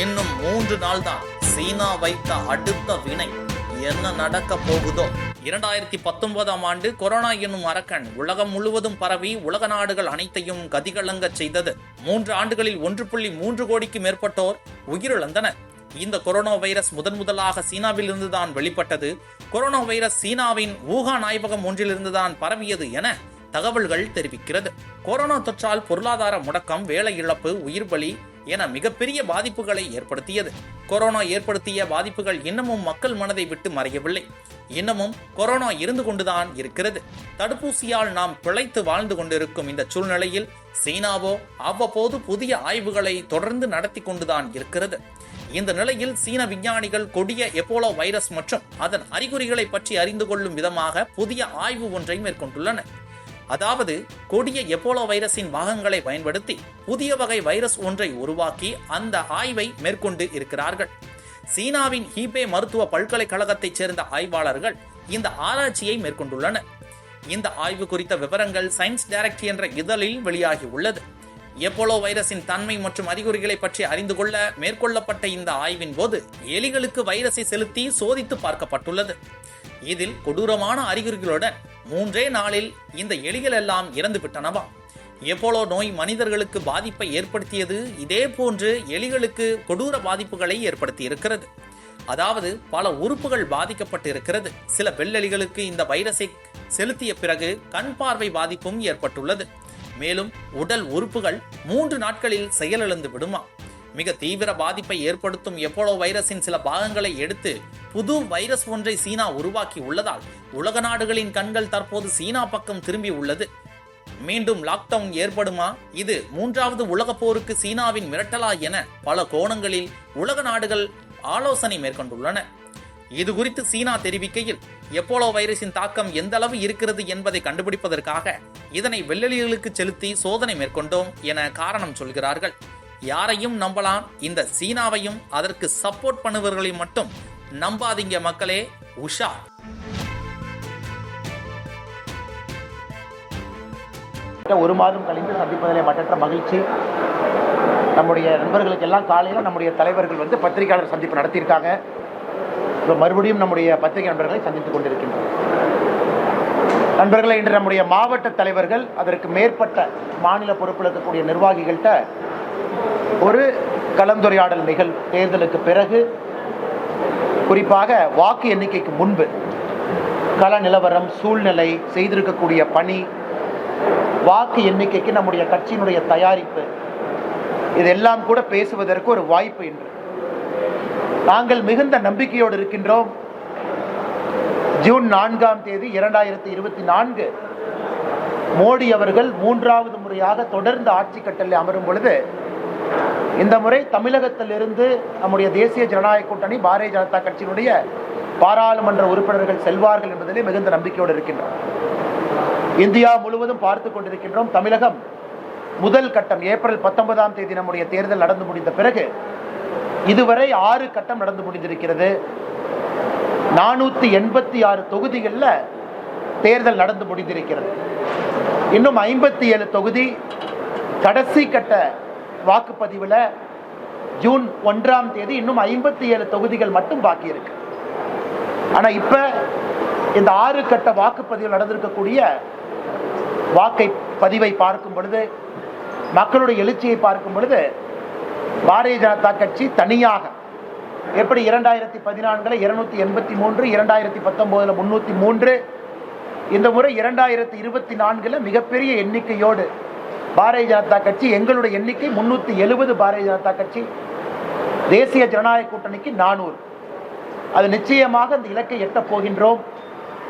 இன்னும் மூன்று நாள் தான் சீனா வைத்த அடுத்த வினை. என்ன நடக்க போகுதோ? இரண்டாயிரத்தி பத்தொன்பதாம் ஆண்டு கொரோனா என்னும் அரக்கன் உலகம் முழுவதும் பரவி உலக நாடுகள் அனைத்தையும் கதிகலங்க செய்தது. மூன்று ஆண்டுகளில் ஒன்று புள்ளி மூன்று கோடிக்கு மேற்பட்டோர் உயிரிழந்தனர். இந்த கொரோனா வைரஸ் முதன் முதலாக சீனாவில் இருந்துதான் வெளிப்பட்டது. கொரோனா வைரஸ் சீனாவின் ஊகான் ஆய்வகம் ஒன்றிலிருந்துதான் பரவியது என தகவல்கள் தெரிவிக்கிறது. கொரோனா தொற்றால் பொருளாதார முடக்கம் வேலை இழப்பு உயிர் பலி என மிகப்பெரிய பாதிப்புகளை ஏற்படுத்தியது. கொரோனா ஏற்படுத்திய பாதிப்புகள் இன்னமும் மக்கள் மனதை விட்டு மறையவில்லை. இன்னமும் கொரோனா இருந்து கொண்டுதான் இருக்கிறது. தடுப்பூசியால் நாம் பிழைத்து வாழ்ந்து கொண்டிருக்கும் இந்த சூழ்நிலையில் சீனாவோ அவ்வப்போது புதிய ஆய்வுகளை தொடர்ந்து நடத்தி கொண்டுதான் இருக்கிறது. இந்த நிலையில் சீன விஞ்ஞானிகள் கொடிய எப்போலோ வைரஸ் மற்றும் அதன் அறிகுறிகளை பற்றி அறிந்து கொள்ளும் விதமாக புதிய ஆய்வு ஒன்றை மேற்கொண்டுள்ளனர் அதாவது கொடிய எப்போலோ வைரஸின் பாகங்களை பயன்படுத்தி புதிய வகை வைரஸ் ஒன்றை உருவாக்கி அந்த ஆய்வை மேற்கொண்டு இருக்கிறார்கள். சீனாவின் ஹீபே மருத்துவ பல்கலைக்கழகத்தைச் சேர்ந்த ஆய்வாளர்கள் இந்த ஆராய்ச்சியை மேற்கொண்டுள்ளனர். இந்த ஆய்வு குறித்த விவரங்கள் சயின்ஸ் டைரக்ட் என்ற இதழில் வெளியாகி உள்ளது. எப்போலோ வைரஸின் தன்மை மற்றும் அறிகுறிகளை பற்றி அறிந்து கொள்ள மேற்கொள்ளப்பட்ட இந்த ஆய்வின் போது எலிகளுக்கு வைரஸை செலுத்தி சோதித்து பார்க்கப்பட்டுள்ளது. இதில் கொடூரமான அறிகுறிகளுடன் மூன்றே நாளில் இந்த எலிகள் எல்லாம் இறந்து விட்டனவா எப்போலோ நோய் மனிதர்களுக்கு பாதிப்பை ஏற்படுத்தியது இதே போன்று எலிகளுக்கு கொடூர பாதிப்புகளை ஏற்படுத்தி இருக்கிறது அதாவது பல உறுப்புகள் பாதிக்கப்பட்டு இருக்கிறது சில வெள்ளெலிகளுக்கு இந்த வைரஸை செலுத்திய பிறகு கண் பார்வை பாதிப்பும் ஏற்பட்டுள்ளது. மேலும் உடல் உறுப்புகள் மூன்று நாட்களில் செயலிழந்து விடுமா? மிக தீவிர பாதிப்பை ஏற்படுத்தும் எப்போலோ வைரஸின் சில பாகங்களை எடுத்து புது வைரஸ் ஒன்றை சீனா உருவாக்கி உள்ளதால் உலக நாடுகளின் கண்கள் தற்போது சீனா பக்கம் திரும்பி உள்ளது. மீண்டும் லாக்டவுன் ஏற்படுமா? இது மூன்றாவது உலக போருக்கு சீனாவின் மிரட்டலா என பல கோணங்களில் உலக நாடுகள் ஆலோசனை மேற்கொண்டுள்ளன. இது குறித்து சீனா தெரிவிக்கையில் எப்போலோ வைரஸின் தாக்கம் எந்த அளவு இருக்கிறது என்பதை கண்டுபிடிப்பதற்காக இதனை வெள்ளலிகளுக்கு செலுத்தி சோதனை மேற்கொண்டோம் என காரணம் சொல்கிறார்கள். யாரையும் நம்பலாம். இந்த சீனாவையும் அதற்கு சப்போர்ட் பண்ணுவர்களையும் மட்டும் நம்பாதீங்க மக்களே. உஷா ஒரு மாதம் கழிந்து சந்திப்பதிலே மற்றற்ற மகிழ்ச்சி. நம்முடைய நண்பர்களுக்கு எல்லாம் காலையில் நம்முடைய தலைவர்கள் வந்து பத்திரிகையாளர் சந்திப்பு நடத்தியிருக்காங்க. இப்போ மறுபடியும் நம்முடைய பத்திரிகை நண்பர்களை சந்தித்துக் கொண்டிருக்கின்றோம். நண்பர்களை இன்று நம்முடைய மாவட்ட தலைவர்கள் அதற்கு மேற்பட்ட மாநில பொறுப்பில் இருக்கக்கூடிய நிர்வாகிகள்கிட்ட ஒரு கலந்துரையாடல் நிகழ் தேர்தலுக்கு பிறகு குறிப்பாக வாக்கு எண்ணிக்கைக்கு முன்பு கள நிலவரம் சூழ்நிலை செய்திருக்கக்கூடிய பணி வாக்கு எண்ணிக்கைக்கு நம்முடைய கட்சியினுடைய தயாரிப்பு இதெல்லாம் கூட பேசுவதற்கு ஒரு வாய்ப்பு என்று நாங்கள் மிகுந்த நம்பிக்கையோடு இருக்கின்றோம். ஜூன் நான்காம் தேதி இரண்டாயிரத்தி இருபத்தி நான்கு மோடி அவர்கள் மூன்றாவது முறையாக தொடர்ந்து ஆட்சி கட்டலில் அமரும் பொழுது இந்த முறை தமிழகத்திலிருந்து நம்முடைய தேசிய ஜனநாயக கூட்டணி பாரதிய ஜனதா கட்சியினுடைய பாராளுமன்ற உறுப்பினர்கள் செல்வார்கள் என்பதிலே மிகுந்த நம்பிக்கையோடு இருக்கின்றனர் இந்தியா முழுவதும் பார்த்து கொண்டிருக்கின்றோம். தமிழகம் முதல் கட்டம் ஏப்ரல் பத்தொன்பதாம் தேதி நம்முடைய தேர்தல் நடந்து முடிந்த பிறகு இதுவரை ஆறு கட்டம் நடந்து முடிந்திருக்கிறது. நானூத்தி எண்பத்தி ஆறு தொகுதிகளில் தேர்தல் நடந்து முடிந்திருக்கிறது. இன்னும் ஐம்பத்தி ஏழு தொகுதி கடைசி கட்ட வாக்குப்பதிவில் ஜூன் ஒன்றாம் தேதி இன்னும் ஐம்பத்தி ஏழு தொகுதிகள் மட்டும் பாக்கி இருக்கு. ஆனால் இப்போ இந்த ஆறு கட்ட வாக்குப்பதிவு நடந்திருக்கக்கூடிய வாக்கை பதிவை பார்க்கும் பொழுது மக்களுடைய எழுச்சியை பார்க்கும் பொழுது பாரதிய ஜனதா கட்சி தனியாக எப்படி இரண்டாயிரத்தி பதினான்குல இருநூத்தி எண்பத்தி மூன்று இரண்டாயிரத்தி பத்தொன்பதுல முன்னூத்தி மூன்று இந்த முறை இரண்டாயிரத்தி இருபத்தி நான்குல மிகப்பெரிய எண்ணிக்கையோடு பாரதிய ஜனதா கட்சி எங்களுடைய எண்ணிக்கை முன்னூற்றி எழுபது பாரதிய ஜனதா கட்சி. தேசிய ஜனநாயக கூட்டணிக்கு நானூறு. அது நிச்சயமாக அந்த இலக்கை எட்டப் போகின்றோம்.